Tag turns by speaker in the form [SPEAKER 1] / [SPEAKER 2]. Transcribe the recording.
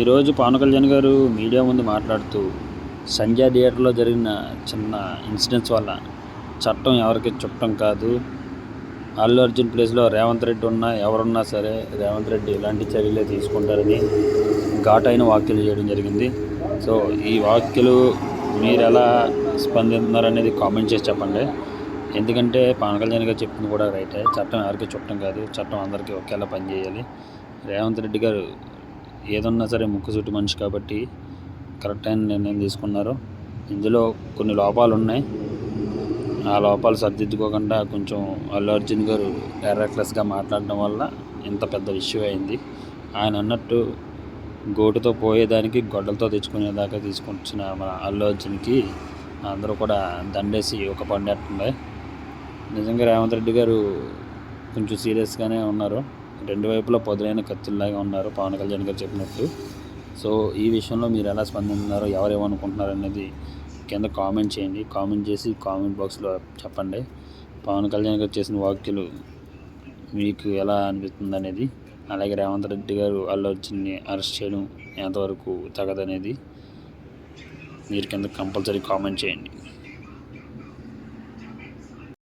[SPEAKER 1] ఈరోజు పవన్ కళ్యాణ్ గారు మీడియా ముందు మాట్లాడుతూ సంధ్యా థియేటర్లో జరిగిన చిన్న ఇన్సిడెంట్స్ వల్ల చట్టం ఎవరికి చుట్టం కాదు. అల్లు అర్జున్ ప్లేస్లో రేవంత్ రెడ్డి ఉన్నా ఎవరున్నా సరే రేవంత్ రెడ్డి ఇలాంటి చర్యలే తీసుకుంటారని ఘాటైన వ్యాఖ్యలు చేయడం జరిగింది. సో ఈ వ్యాఖ్యలు మీరు ఎలా స్పందిస్తున్నారు అనేది కామెంట్ చేసి చెప్పండి. ఎందుకంటే పవన్ కళ్యాణ్ గారు చెప్పింది కూడా రైటే. చట్టం ఎవరికి చుట్టం కాదు. చట్టం అందరికీ ఒకేలా పనిచేయాలి. రేవంత్ రెడ్డి గారు ఏదన్నా సరే ముక్కుసూటి మనిషి కాబట్టి కరెక్ట్ అయిన నిర్ణయం తీసుకున్నారు. ఇందులో కొన్ని లోపాలు ఉన్నాయి ఆ లోపాలు సరిదిద్దుకోకుండా కొంచెం అల్లు అర్జున్ గారు డైరెక్ట్లెస్గా మాట్లాడడం వల్ల ఇంత పెద్ద ఇష్యూ అయింది. ఆయన అన్నట్టు గోటుతో పోయేదానికి గొడ్డలతో తెచ్చుకునేదాకా తీసుకొచ్చిన మన అల్లు అర్జున్కి అందరూ కూడా దండేసి ఒక పండేస్తుంది. నిజంగా రేవంత్ రెడ్డి గారు కొంచెం సీరియస్గానే ఉన్నారు. రెండు వైపులా పొదలైన కత్తుల్లాగా ఉన్నారు పవన్ కళ్యాణ్ గారు చెప్పినట్టు. సో ఈ విషయంలో మీరు ఎలా స్పందిస్తున్నారో ఎవరేమనుకుంటున్నారు అనేది కింద కామెంట్ చేయండి. కామెంట్ చేసి కామెంట్ బాక్స్లో చెప్పండి. పవన్ కళ్యాణ్ గారు చేసిన వ్యాఖ్యలు మీకు ఎలా అనిపిస్తుంది అనేది అలాగే రేవంత్ రెడ్డి గారు అల్లు అర్జున్ని అరెస్ట్ చేయడం ఎంతవరకు తగదనేది మీరు కింద కంపల్సరీ కామెంట్ చేయండి.